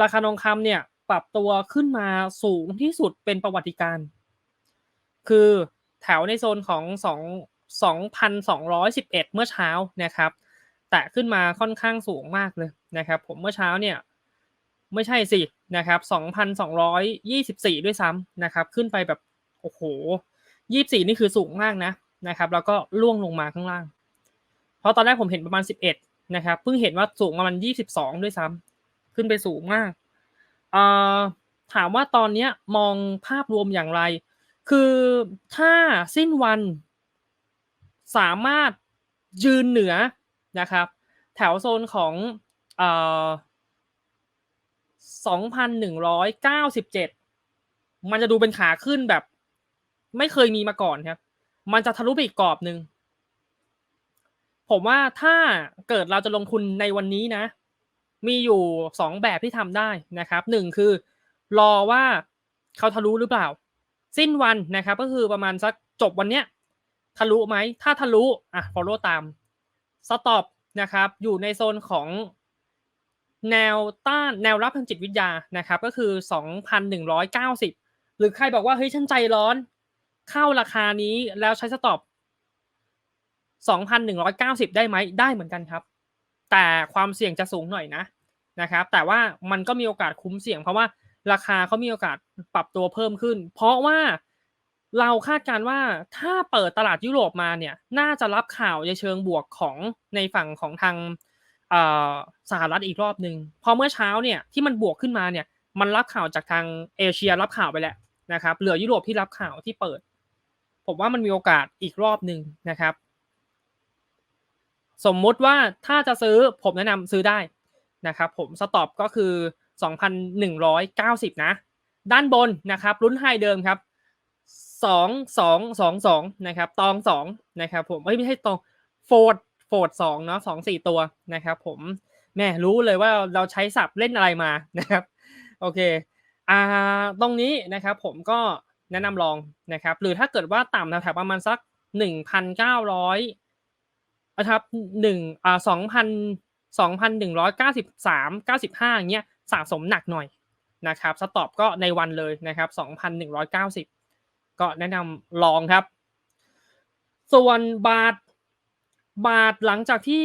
ราคาทองคำเนี่ยปรับตัวขึ้นมาสูงที่สุดเป็นประวัติการคือแถวในโซนของ2 2,211 เมื่อเช้านะครับ แตะขึ้นมาค่อนข้างสูงมากเลยนะครับ ผมเมื่อเช้าเนี่ยไม่ใช่สินะครับ2,224 ด้วยซ้ำนะครับ ขึ้นไปแบบโอ้โห 24 นี่คือสูงมากนะนะครับ แล้วก็ล่วงลงมาข้างล่าง เพราะตอนแรกผมเห็นประมาณ 11 นะครับ เพิ่งเห็นว่าสูงประมาณ 22 ด้วยซ้ำ ขึ้นไปสูงมากเอ่อถามว่าตอนนี้มองภาพรวมอย่างไร คือถ้าสิ้นวันสามารถยืนเหนือนะครับ แถวโซนของเอ่อ2,197 มันจะดูเป็นขาขึ้นแบบ ไม่เคยมีมาก่อนครับ มันจะทะลุไปอีกกรอบหนึ่ง ผมว่าถ้าเกิดเราจะลงทุนในวันนี้นะ มีอยู่สองแบบที่ทำได้นะครับหนึ่งคือ รอว่าเขาทะลุหรือเปล่า สิ้นวันนะครับ ก็คือประมาณสักจบวันเนี้ยทะลุไหม ถ้าทะลุอะ follow ตาม stop นะครับ อยู่ในโซนของแนวต้านแนวรับทางจิตวิทยานะครับ ก็คือ 2,190 หรือใครบอกว่า เฮ้ย ฉันใจร้อน เข้าราคานี้แล้วใช้ stop 2,190 ได้ไหม ได้เหมือนกันครับ แต่ความเสี่ยงจะสูงหน่อยนะนะครับ แต่ว่ามันก็มีโอกาสคุ้มเสี่ยง เพราะว่าราคาเขามีโอกาสปรับตัวเพิ่มขึ้น เพราะว่าเราคาดการณ์ว่าถ้าเปิดตลาดยุโรปมาเนี่ยน่าจะรับข่าวในเชิงบวกของในฝั่งของทางสหรัฐอีกรอบหนึ่งพอเมื่อเช้าเนี่ยที่มันบวกขึ้นมาเนี่ยมันรับข่าวจากทางเอเชียรับข่าวไปแล้วนะครับเหลือยุโรปที่รับข่าวที่เปิด ผมว่ามันมีโอกาสอีกรอบหนึ่งนะครับ สมมุติว่าถ้าจะซื้อผมแนะนำซื้อได้นะครับผมสต็อปก็คือ 2,190 นะ ด้านบนนะครับรุ่นไฮเดิมครับ2222นะครับตอง2นะครับผมไม่ใช่ตองโฟดโฟด2เนาะ2 4ตัวนะครับผมแม่รู้เลยว่าเราใช้ศัพท์เล่นอะไรมานะครับโอเคอ่าตรงนี้นะครับผมก็แนะนำลองนะครับหรือถ้าเกิดว่าต่ำแถวๆประมาณสัก 1,900 นะครับหนึ่งอ่าสองพันสองพันหนึ่งร้อยเก้าสิบสามเก้าสิบห้าเงี้ยสะสมหนักหน่อยนะครับสต็อปก็ในวันเลยนะครับสองพันหนึ่งร้อยเก้าสิบก็แนะนำลองครับ ส่วนบาทบาทหลังจากที่